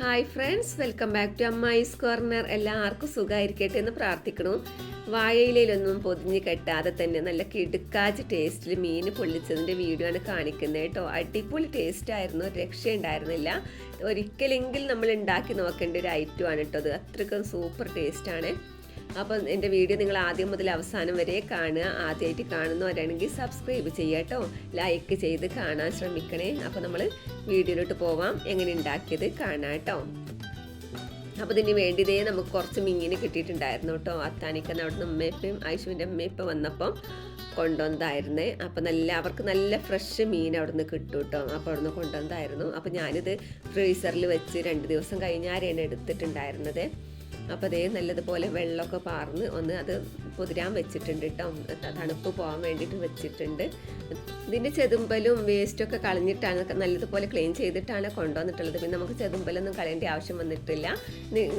Hi friends welcome back to Ammayi's corner എല്ലാവർക്കും സുഖമായിരിക്കട്ടെ എന്ന് പ്രാർത്ഥിക്കണു വാഴയിലൊന്നും പൊതിഞ്ഞ് കെട്ടാതെ തന്നെ നല്ല കിടുക്കാച്ച് ടേസ്റ്റിൽ മീൻ പൊള്ളിച്ചതിന്റെ വീഡിയോ ആണ് കാണിക്കുന്നത് കേട്ടോ. അടിപൊളി ടേസ്റ്റ് ആയിരുന്നു രക്ഷയുണ്ടായിരുന്നില്ല. ഒരിക്കലെങ്കിലും നമ്മൾ ഉണ്ടാക്കി നോക്കേണ്ട ഒരു ഐറ്റം ആണ് കേട്ടോ അത്. അത്രയ്ക്കും സൂപ്പർ ടേസ്റ്റാണ് അപ്പം എന്റെ വീഡിയോ നിങ്ങൾ ആദ്യം മുതൽ അവസാനം വരെ കാണുക. ആദ്യമായിട്ട് കാണുന്നവരാണെങ്കിൽ സബ്സ്ക്രൈബ് ചെയ്യുക കേട്ടോ ലൈക്ക് ചെയ്ത് കാണാൻ ശ്രമിക്കണേ. അപ്പോൾ നമ്മൾ വീഡിയോയിലോട്ട് പോവാം. എങ്ങനെ ഉണ്ടാക്കിയത് കാണാം കേട്ടോ അപ്പോൾ ഇതിന് വേണ്ടിയതേ നമുക്ക് കുറച്ച് മീൻ കിട്ടിയിട്ടുണ്ടായിരുന്നു കേട്ടോ അത്താനിക്കുന്ന അവിടെ നിന്ന് അമ്മയപ്പയും ഐശുവിന്റെ അമ്മയപ്പ വന്നപ്പം കൊണ്ടുവന്നതായിരുന്നേ അപ്പോൾ നല്ല അവർക്ക് നല്ല ഫ്രഷ് മീൻ അവിടെ നിന്ന് കിട്ടും കേട്ടോ അപ്പോൾ അവിടെ നിന്ന് കൊണ്ടുവന്നതായിരുന്നു അപ്പോൾ ഞാനിത് ഫ്രീസറിൽ വെച്ച് രണ്ട് ദിവസം കഴിഞ്ഞാരെയാണ് എടുത്തിട്ടുണ്ടായിരുന്നത്? അപ്പോൾ അതേ നല്ലതുപോലെ വെള്ളമൊക്കെ പാർന്ന് ഒന്ന് അത് കുതിരാൻ വെച്ചിട്ടുണ്ട് കേട്ടോ തണുപ്പ് പോകാൻ വേണ്ടിയിട്ട് വെച്ചിട്ടുണ്ട്. ഇതിന്റെ ചെതുമ്പലും വേസ്റ്റൊക്കെ കളഞ്ഞിട്ടാണ് നല്ലതുപോലെ ക്ലീൻ ചെയ്തിട്ടാണ് കൊണ്ടുവന്നിട്ടുള്ളത്. പിന്നെ നമുക്ക് ചെതുമ്പലൊന്നും കളയേണ്ട ആവശ്യം വന്നിട്ടില്ല.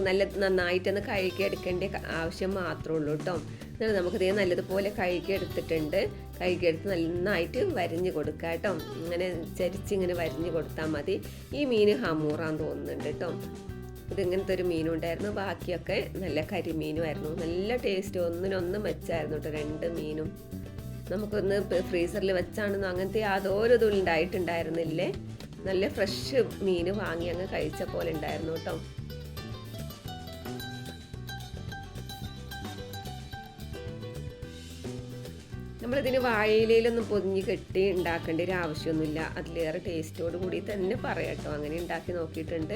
നല്ല നന്നായിട്ടൊന്ന് കഴുകി എടുക്കേണ്ട ആവശ്യം മാത്രമേ ഉള്ളൂ കേട്ടോ എന്നാൽ നമുക്കിതേ നല്ലതുപോലെ കഴുകി എടുത്തിട്ടുണ്ട്. കഴുകി എടുത്ത് നന്നായിട്ട് വരിഞ്ഞ് കൊടുക്കുക കേട്ടോ ഇങ്ങനെ ചരിച്ചിങ്ങനെ വരിഞ്ഞ് കൊടുത്താൽ മതി. ഈ മീൻ ഹമൂറാന്ന് തോന്നുന്നുണ്ട് കേട്ടോ ഇതിങ്ങനത്തെ ഒരു മീനും ഉണ്ടായിരുന്നു. ബാക്കിയൊക്കെ നല്ല കരിമീനുമായിരുന്നു നല്ല ടേസ്റ്റ് ഒന്നിനൊന്നും വെച്ചായിരുന്നു കേട്ടോ രണ്ട് മീനും. നമുക്കൊന്ന് ഫ്രീസറിൽ വെച്ചാണെന്നോ അങ്ങനത്തെ യാതൊരു ഇതും ഉണ്ടായിട്ടുണ്ടായിരുന്നില്ലേ നല്ല ഫ്രഷ് മീൻ വാങ്ങി അങ്ങ് കഴിച്ച പോലെ ഉണ്ടായിരുന്നു കേട്ടോ നമ്മളിതിന് വാഴയിലയിലൊന്നും പൊതിഞ്ഞ് കെട്ടി ഉണ്ടാക്കേണ്ട ഒരു ആവശ്യമൊന്നുമില്ല അതിലേറെ ടേസ്റ്റോട് കൂടി തന്നെ പറയാട്ടോ അങ്ങനെ ഉണ്ടാക്കി നോക്കിയിട്ടുണ്ട്.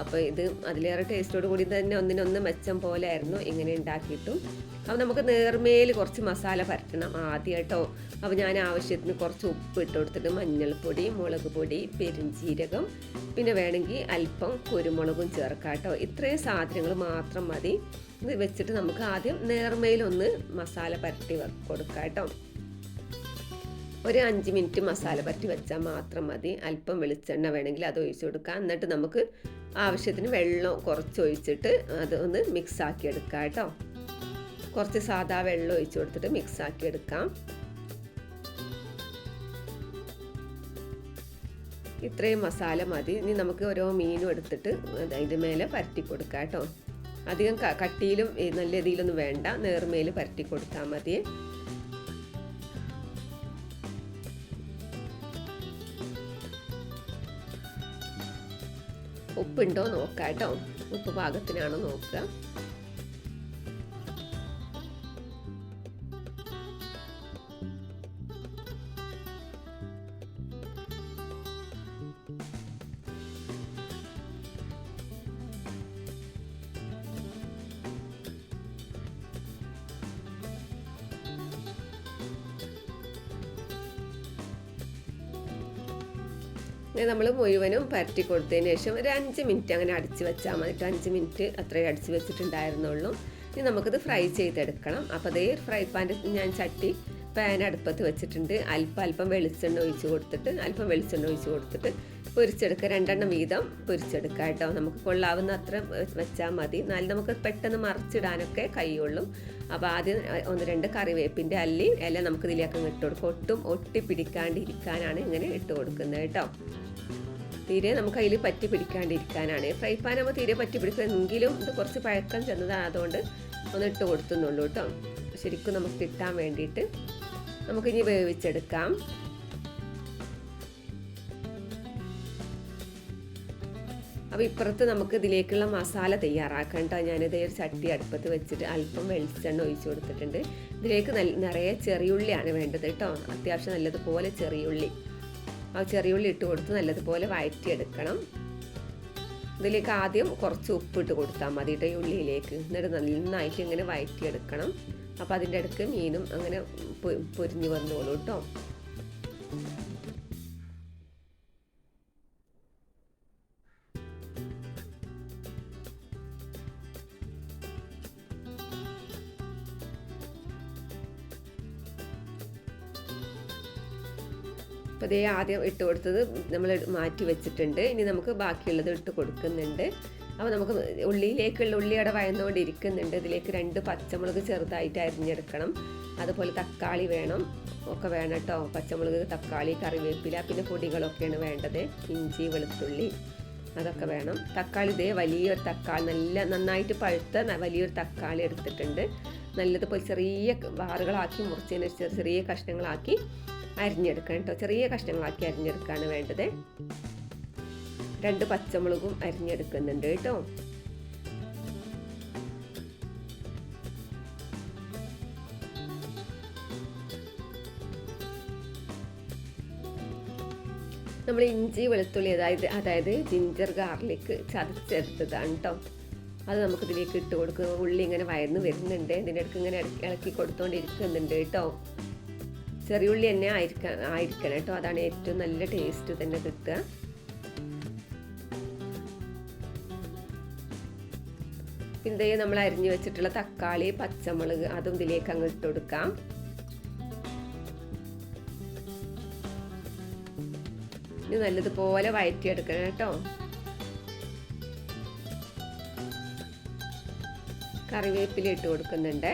അപ്പോൾ ഇത് അതിലേറെ ടേസ്റ്റോട് കൂടി തന്നെ ഒന്നിനൊന്ന് മെച്ചം പോലെ ആയിരുന്നു. ഇങ്ങനെ ഉണ്ടാക്കിയിട്ടും. അപ്പോൾ നമുക്ക് നേർമേൽ കുറച്ച് മസാല പരത്തണം ആദ്യമായിട്ടോ അപ്പോൾ ഞാൻ ആവശ്യത്തിന് കുറച്ച് ഉപ്പ് ഇട്ട് കൊടുത്തിട്ട് മഞ്ഞൾപ്പൊടി മുളക് പൊടി പെരിഞ്ചീരകം പിന്നെ വേണമെങ്കിൽ അല്പം കുരുമുളകും ചേർക്കാം കേട്ടോ ഇത്രയും സാധനങ്ങൾ മാത്രം മതി. ഇത് വെച്ചിട്ട് നമുക്ക് ആദ്യം നേർമയിലൊന്ന് മസാല പരട്ടി കൊടുക്കാം കേട്ടോ ഒരു അഞ്ച് മിനിറ്റ് മസാല പറ്റി വെച്ചാൽ മാത്രം മതി. അല്പം വെളിച്ചെണ്ണ വേണമെങ്കിൽ അത് ഒഴിച്ചു കൊടുക്കാം. എന്നിട്ട് നമുക്ക് ആവശ്യത്തിന് വെള്ളം കുറച്ച് ഒഴിച്ചിട്ട് അത് ഒന്ന് മിക്സാക്കി എടുക്കാം കേട്ടോ. കുറച്ച് സാധാ വെള്ളം ഒഴിച്ചു കൊടുത്തിട്ട് മിക്സാക്കി എടുക്കാം ഇത്രയും മസാല മതി. ഇനി നമുക്ക് ഓരോ മീനും എടുത്തിട്ട് അതിന്റെ മേലെ പരട്ടി കൊടുക്കാം കേട്ടോ. അധികം കട്ടിയിലും നല്ല രീതിയിലൊന്നും വേണ്ട. നേർമേൽ പരട്ടി കൊടുത്താൽ മതി. ഉപ്പുണ്ടോ നോക്കാം കേട്ടോ ഉപ്പ് പാകത്തിനാണോ നോക്കുക. നമ്മൾ മുഴുവനും പരട്ടി കൊടുത്തതിന് ശേഷം ഒരു അഞ്ച് മിനിറ്റ് അങ്ങനെ അടിച്ച് വെച്ചാൽ മതി. അഞ്ച് മിനിറ്റ് അത്രയും അടിച്ച് വെച്ചിട്ടുണ്ടായിരുന്നുള്ളൂ. ഇനി നമുക്കിത് ഫ്രൈ ചെയ്തെടുക്കണം. അപ്പോൾ അതേ ഫ്രൈ പാന്റെ ഞാൻ ചട്ടി പാൻ അടുപ്പത്ത് വെച്ചിട്ടുണ്ട്. അല്പം അല്പം വെളിച്ചെണ്ണ ഒഴിച്ച് കൊടുത്തിട്ട് അല്പം വെളിച്ചെണ്ണ ഒഴിച്ച് കൊടുത്തിട്ട് പൊരിച്ചെടുക്കുക രണ്ടെണ്ണം വീതം പൊരിച്ചെടുക്കുക കേട്ടോ. നമുക്ക് കൊള്ളാവുന്ന അത്ര വെച്ചാൽ മതി. എന്നാലും നമുക്ക് പെട്ടെന്ന് മറിച്ചിടാനൊക്കെ കഴിയുള്ളൂ. അപ്പോൾ ആദ്യം ഒന്ന് രണ്ട് കറിവേപ്പിന്റെ അല്ലി ഇല നമുക്ക് ഇതിലേക്ക് ഇട്ട് കൊടുക്കും. ഒട്ടും ഒട്ടി പിടിക്കാണ്ടിരിക്കാനാണ് ഇങ്ങനെ ഇട്ട് കൊടുക്കുന്നത് കേട്ടോ. തീരെ നമുക്ക് അതിൽ പറ്റി പിടിക്കാണ്ടിരിക്കാനാണ്. ഫ്രൈ പാൻ ആകുമ്പോൾ തീരെ പറ്റി പിടിക്കുമെങ്കിലും ഇത് കുറച്ച് പഴക്കം ചെന്നതാണ് അതുകൊണ്ട് ഒന്ന് ഇട്ട് കൊടുത്തുന്നുള്ളൂ കേട്ടോ. ശരിക്കും നമുക്ക് കിട്ടാൻ വേണ്ടിയിട്ട് നമുക്കിനി വേവിച്ചെടുക്കാം. അപ്പോൾ ഇപ്പുറത്ത് നമുക്ക് ഇതിലേക്കുള്ള മസാല തയ്യാറാക്കാം കേട്ടോ ഞാനിത് ഒരു ചട്ടി അടുപ്പത്ത് വെച്ചിട്ട് അല്പം വെളിച്ചെണ്ണ ഒഴിച്ചു കൊടുത്തിട്ടുണ്ട്. ഇതിലേക്ക് നല്ല നിറയെ ചെറിയുള്ളിയാണ് വേണ്ടത് കേട്ടോ അത്യാവശ്യം നല്ലതുപോലെ ചെറിയുള്ളി. ആ ചെറിയുള്ളി ഇട്ട് കൊടുത്ത് നല്ലതുപോലെ വഴറ്റിയെടുക്കണം ഇതിലേക്ക് ആദ്യം കുറച്ച് ഉപ്പ് ഇട്ട് കൊടുത്താൽ മതി കേട്ടോ ഈ ഉള്ളിയിലേക്ക്. എന്നിട്ട് നന്നായിട്ട് ഇങ്ങനെ വഴറ്റിയെടുക്കണം അപ്പോൾ അതിന്റെ അടുക്ക് മീനും അങ്ങനെ പൊരിഞ്ഞു വന്നോളൂ കേട്ടോ അപ്പോൾ ഇതേ ആദ്യം ഇട്ട് കൊടുത്തത് നമ്മൾ മാറ്റി വെച്ചിട്ടുണ്ട്. ഇനി നമുക്ക് ബാക്കിയുള്ളത് ഇട്ട് കൊടുക്കുന്നുണ്ട്. അപ്പോൾ നമുക്ക് ഉള്ളിയിലേക്കുള്ള ഉള്ളി അവിടെ വയന്നുകൊണ്ടിരിക്കുന്നുണ്ട് ഇതിലേക്ക് രണ്ട് പച്ചമുളക് ചെറുതായിട്ട് അരിഞ്ഞെടുക്കണം. അതുപോലെ തക്കാളി വേണം. ഒക്കെ വേണം കേട്ടോ. പച്ചമുളക് തക്കാളി കറിവേപ്പില പിന്നെ പൊടികളൊക്കെയാണ് വേണ്ടത്. ഇഞ്ചി വെളുത്തുള്ളി അതൊക്കെ വേണം. തക്കാളി ഇതേ വലിയൊരു തക്കാളി നല്ല നന്നായിട്ട് പഴുത്ത വലിയൊരു തക്കാളി എടുത്തിട്ടുണ്ട്. നല്ലതുപോലെ ചെറിയ വാറുകളാക്കി മുറിച്ചതിന് ചെറിയ ചെറിയ കഷ്ണങ്ങളാക്കി അരിഞ്ഞെടുക്കണം കേട്ടോ ചെറിയ കഷ്ണങ്ങളാക്കി അരിഞ്ഞെടുക്കുകയാണ് വേണ്ടത്. രണ്ട് പച്ചമുളകും അരിഞ്ഞെടുക്കുന്നുണ്ട് കേട്ടോ നമ്മൾ ഇഞ്ചി വെളുത്തുള്ളി അതായത് അതായത് ജിഞ്ചർ ഗാർലിക് ചതച്ചെടുത്തതാണ് കേട്ടോ അത് നമുക്ക് ഇതിലേക്ക് ഇട്ട് കൊടുക്കുക ഉള്ളി ഇങ്ങനെ വയന്ന് വരുന്നുണ്ട്. ഇതിന്റെ അടുക്ക് ഇങ്ങനെ ഇളക്കി കൊടുത്തോണ്ടിരിക്കുന്നുണ്ട് കേട്ടോ ചെറിയ ഉള്ളി തന്നെ ആയിരിക്കണം ആയിരിക്കണം കേട്ടോ. അതാണ് ഏറ്റവും നല്ല ടേസ്റ്റ് തന്നെ കിട്ടുക. പിന്നെ നമ്മൾ അരിഞ്ഞു വെച്ചിട്ടുള്ള തക്കാളി പച്ചമുളക് അതും ഇതിലേക്ക് അങ്ങ് ഇട്ട് കൊടുക്കാം. ഇനി നല്ലതുപോലെ വഴറ്റിയെടുക്കണം കേട്ടോ. കറിവേപ്പില ഇട്ട് കൊടുക്കുന്നുണ്ട്.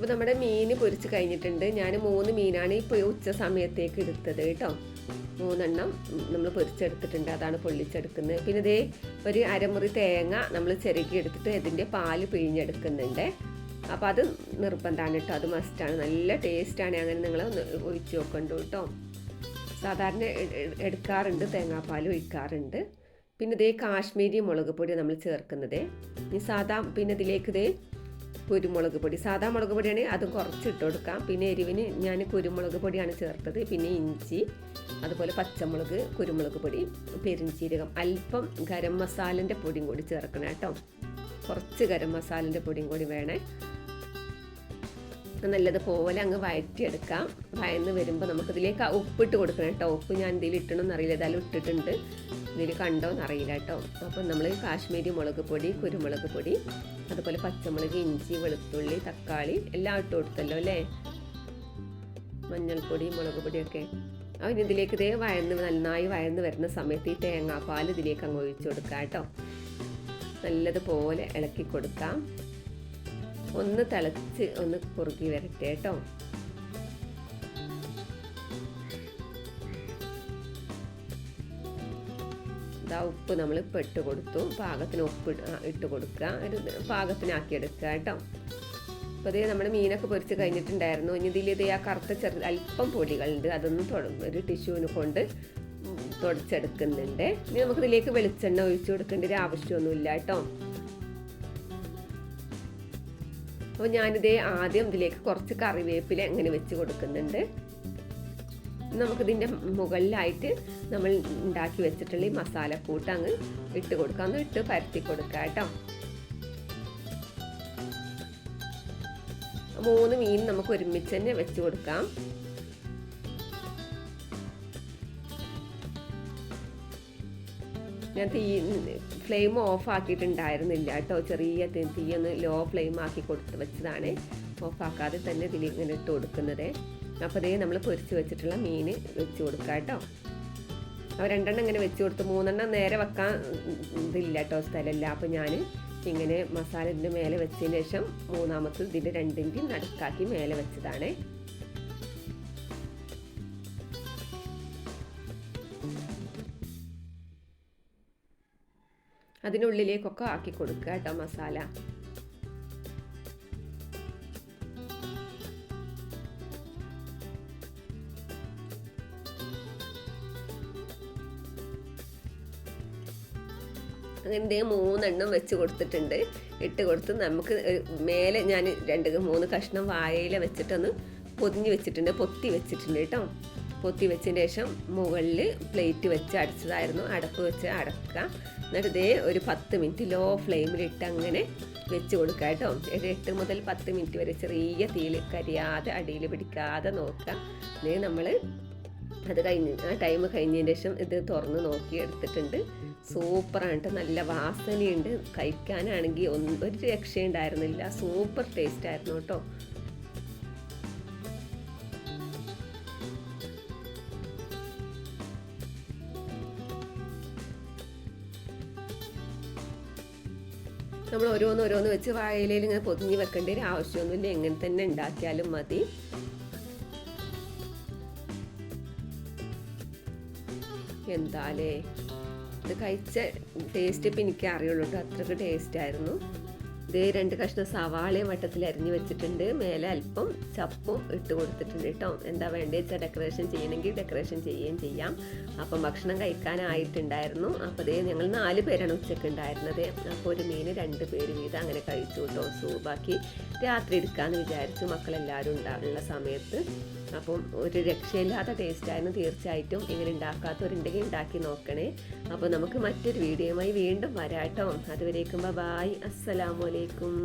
അപ്പോൾ നമ്മുടെ മീൻ പൊരിച്ച് കഴിഞ്ഞിട്ടുണ്ട്. ഞാൻ മൂന്ന് മീനാണ് ഇപ്പോൾ ഉച്ച സമയത്തേക്ക് എടുത്തത് കേട്ടോ. മൂന്നെണ്ണം നമ്മൾ പൊരിച്ചെടുത്തിട്ടുണ്ട്. അതാണ് പൊള്ളിച്ചെടുക്കുന്നത്. പിന്നെ ഇതേ ഒരു അരമുറി തേങ്ങ നമ്മൾ ചിരകി എടുത്തിട്ട് ഇതിന്റെ പാൽ പിഴിഞ്ഞെടുക്കുന്നുണ്ട്. അപ്പോൾ അത് നിർബന്ധമാണ് കേട്ടോ. അത് മസ്റ്റാണ് നല്ല ടേസ്റ്റാണ് അങ്ങനെ നിങ്ങൾ ഒഴിച്ച് നോക്കണ്ടു കേട്ടോ. സാധാരണ എടുക്കാറുണ്ട്. തേങ്ങാപ്പാൽ ഒഴിക്കാറുണ്ട്. പിന്നെ ഇതേ കാശ്മീരി മുളക് പൊടി നമ്മൾ ചേർക്കുന്നത്. ഈ സാധാ പിന്നെ ഇതിലേക്ക് ഇതേ കുരുമുളക് പൊടി. സാധാ മുളക് പൊടിയാണെങ്കിൽ അതും കുറച്ച് ഇട്ട് കൊടുക്കാം. പിന്നെ എരിവിന് ഞാൻ കുരുമുളക് പൊടിയാണ് ചേർത്തത്. പിന്നെ ഇഞ്ചി അതുപോലെ പച്ചമുളക് കുരുമുളക് പൊടി പെരിഞ്ചീരകം. അല്പം ഗരം മസാലന്റെ പൊടിയും കൂടി ചേർക്കണം കേട്ടോ. കുറച്ച് ഗരം മസാലന്റെ പൊടിയും കൂടി വേണേ. നല്ലതുപോലെ അങ്ങ് വഴറ്റിയെടുക്കാം. വയന്ന് വരുമ്പോൾ നമുക്കിതിലേക്ക് ഉപ്പിട്ട് കൊടുക്കണം കേട്ടോ. ഉപ്പ് ഞാൻ ഇതിൽ ഇട്ടണമെന്ന് അറിയില്ല. ഏതായാലും ഇട്ടിട്ടുണ്ട്. ഇതിൽ കണ്ടോന്ന് അറിയില്ല കേട്ടോ. അപ്പം നമ്മൾ കാശ്മീരി മുളക് പൊടി കുരുമുളക് പൊടി അതുപോലെ പച്ചമുളക് ഇഞ്ചി വെളുത്തുള്ളി തക്കാളി എല്ലാം ഇട്ട് കൊടുത്തല്ലോ അല്ലേ? മഞ്ഞൾപ്പൊടി മുളക് പൊടിയൊക്കെ. അവൻ ഇതിലേക്ക് ഇതേ വയന്ന് നന്നായി വയന്ന് വരുന്ന സമയത്ത് ഈ തേങ്ങാപ്പാൽ ഇതിലേക്ക് അങ്ങ് ഒഴിച്ചു കൊടുക്കാം കേട്ടോ. നല്ലതുപോലെ ഇളക്കി കൊടുക്കാം. ഒന്ന് തിളച്ച് ഒന്ന് കുറുകി വരട്ടെ കേട്ടോ. ഇതാ ഉപ്പ് നമ്മൾ ഇപ്പോൾ ഇട്ട് കൊടുത്തു. പാകത്തിന് ഉപ്പ് ഇട്ട് കൊടുക്കുക. ഒരു പാകത്തിനാക്കി എടുക്കുക കേട്ടോ. അപ്പോൾ അതേ നമ്മുടെ മീനൊക്കെ പൊരിച്ച് കഴിഞ്ഞിട്ടുണ്ടായിരുന്നു. ഇനി ഇതിൽ ഇതേ ആ കറുത്ത ചെറു അല്പം പൊടികളുണ്ട്. അതൊന്നും തൊട- ഒരു ടിഷ്യൂവിനെ കൊണ്ട് തുടച്ചെടുക്കുന്നുണ്ട്. ഇനി നമുക്കിതിലേക്ക് വെളിച്ചെണ്ണ ഒഴിച്ചു കൊടുക്കേണ്ട ഒരു ആവശ്യമൊന്നുമില്ല കേട്ടോ. അപ്പോൾ ഞാനിതേ ആദ്യം ഇതിലേക്ക് കുറച്ച് കറിവേപ്പില അങ്ങനെ വെച്ച് കൊടുക്കുന്നുണ്ട്. നമുക്കിതിന്റെ മുകളിലായിട്ട് നമ്മൾ ഉണ്ടാക്കി വെച്ചിട്ടുള്ള ഈ മസാലക്കൂട്ട് അങ്ങ് ഇട്ട് കൊടുക്കാം. ഒന്ന് ഇട്ട് പരത്തി കൊടുക്കുക കേട്ടോ. മൂന്ന് മീൻ നമുക്ക് ഒരുമിച്ച് തന്നെ വെച്ച് കൊടുക്കാം. ഞാൻ തീ ഫ്ലെയിം ഓഫ് ആക്കിയിട്ടുണ്ടായിരുന്നില്ല കേട്ടോ. ചെറിയ തീ തീ ഒന്ന് ലോ ഫ്ലെയിം ആക്കി കൊടുത്ത് വെച്ചതാണ്. ഓഫ് ആക്കാതെ തന്നെ ഇതിൽ ഇങ്ങനെ ഇട്ട് കൊടുക്കുന്നത്. അപ്പോൾ ഇതേ നമ്മൾ പൊരിച്ച് വെച്ചിട്ടുള്ള മീൻ വെച്ച് കൊടുക്കുക കേട്ടോ. അപ്പോൾ രണ്ടെണ്ണം ഇങ്ങനെ വെച്ച് കൊടുത്ത് മൂന്നെണ്ണം നേരെ വെക്കാൻ ഇതില്ല കേട്ടോ സ്ഥലമില്ല. അപ്പോൾ ഞാൻ ഇങ്ങനെ മസാല മേലെ വെച്ചതിന് ശേഷം മൂന്നാമത്തെ ഇതിന്റെ രണ്ടിന്റെയും നടുക്കാക്കി മേലെ വെച്ചതാണ്. അതിനുള്ളിലേക്കൊക്കെ ആക്കി കൊടുക്കുക കേട്ടോ മസാല. അങ്ങനെ മൂന്നെണ്ണം വെച്ച് കൊടുത്തിട്ടുണ്ട്. ഇട്ട് കൊടുത്ത് നമുക്ക് മേലെ ഞാൻ രണ്ട് മൂന്ന് കഷ്ണം വാഴയില വെച്ചിട്ടൊന്ന് പൊതിഞ്ഞ് വെച്ചിട്ടുണ്ട് പൊത്തി വെച്ചിട്ടുണ്ട് കേട്ടോ. പൊത്തി വെച്ചതിന് ശേഷം മുകളിൽ പ്ലേറ്റ് വെച്ച് അടച്ചതായിരുന്നു. അടപ്പ് വെച്ച് അടക്കുക. എന്നിട്ട് ഇതേ ഒരു പത്ത് മിനിറ്റ് ലോ ഫ്ലെയിമിലിട്ട് അങ്ങനെ വെച്ച് കൊടുക്കുക കേട്ടോ. ഒരു എട്ട് മുതൽ പത്ത് മിനിറ്റ് വരെ ചെറിയ തീയിൽ കരിയാതെ അടിയിൽ പിടിക്കാതെ നോക്കുക. ഇതേ നമ്മൾ അത് കഴിഞ്ഞ് ആ ടൈം കഴിഞ്ഞതിന് ശേഷം ഇത് തുറന്ന് നോക്കി എടുത്തിട്ടുണ്ട്. സൂപ്പറാണ് നല്ല വാസനയുണ്ട്. കഴിക്കാനാണെങ്കിൽ ഒന്നും ഒരു രക്ഷയുണ്ടായിരുന്നില്ല. സൂപ്പർ ടേസ്റ്റ് ആയിരുന്നു കേട്ടോ. നമ്മൾ ഓരോന്ന് ഓരോന്ന് വെച്ച് വാഴയിലയിൽ ഇങ്ങനെ പൊതിഞ്ഞ് വെക്കേണ്ട ഒരു ആവശ്യമൊന്നുമില്ല. എങ്ങനെ തന്നെ ഉണ്ടാക്കിയാലും മതി. എന്താലേ? ഇത് കഴിച്ച ടേസ്റ്റ് ഇപ്പം എനിക്ക് അറിയുള്ളൂ കേട്ടോ ടേസ്റ്റ് ആയിരുന്നു. ഇതേ രണ്ട് കഷ്ണം സവാളയും വട്ടത്തിൽ അരിഞ്ഞു വെച്ചിട്ടുണ്ട്. മേലെ അല്പം ചപ്പും ഇട്ട് കൊടുത്തിട്ടുണ്ട് കേട്ടോ. എന്താ വേണ്ടത് വെച്ചാൽ ഡെക്കറേഷൻ ചെയ്യണമെങ്കിൽ ഡെക്കറേഷൻ ചെയ്യുകയും ചെയ്യാം. അപ്പം ഭക്ഷണം കഴിക്കാനായിട്ടുണ്ടായിരുന്നു. അപ്പോൾ അതേ ഞങ്ങൾ നാല് പേരാണ് ഉച്ചയ്ക്ക് ഉണ്ടായിരുന്നത്. അപ്പോൾ ഒരു മീൻ രണ്ട് പേര് വീതം അങ്ങനെ കഴിച്ചു കേട്ടോ. സൂ ബാക്കി രാത്രി എടുക്കാമെന്ന് വിചാരിച്ചു മക്കളെല്ലാവരും ഉണ്ടാകുന്ന സമയത്ത്. അപ്പം ഒരു രക്ഷയില്ലാത്ത ടേസ്റ്റായിരുന്നു തീർച്ചയായിട്ടും ഇങ്ങനെ ഉണ്ടാക്കാത്തവരുണ്ടെങ്കിൽ ഉണ്ടാക്കി നോക്കണേ. അപ്പോൾ നമുക്ക് മറ്റൊരു വീഡിയോയുമായി വീണ്ടും വരാട്ടോ. അതുവരേക്കും ബായ് അസ്സലാമലൈക്കും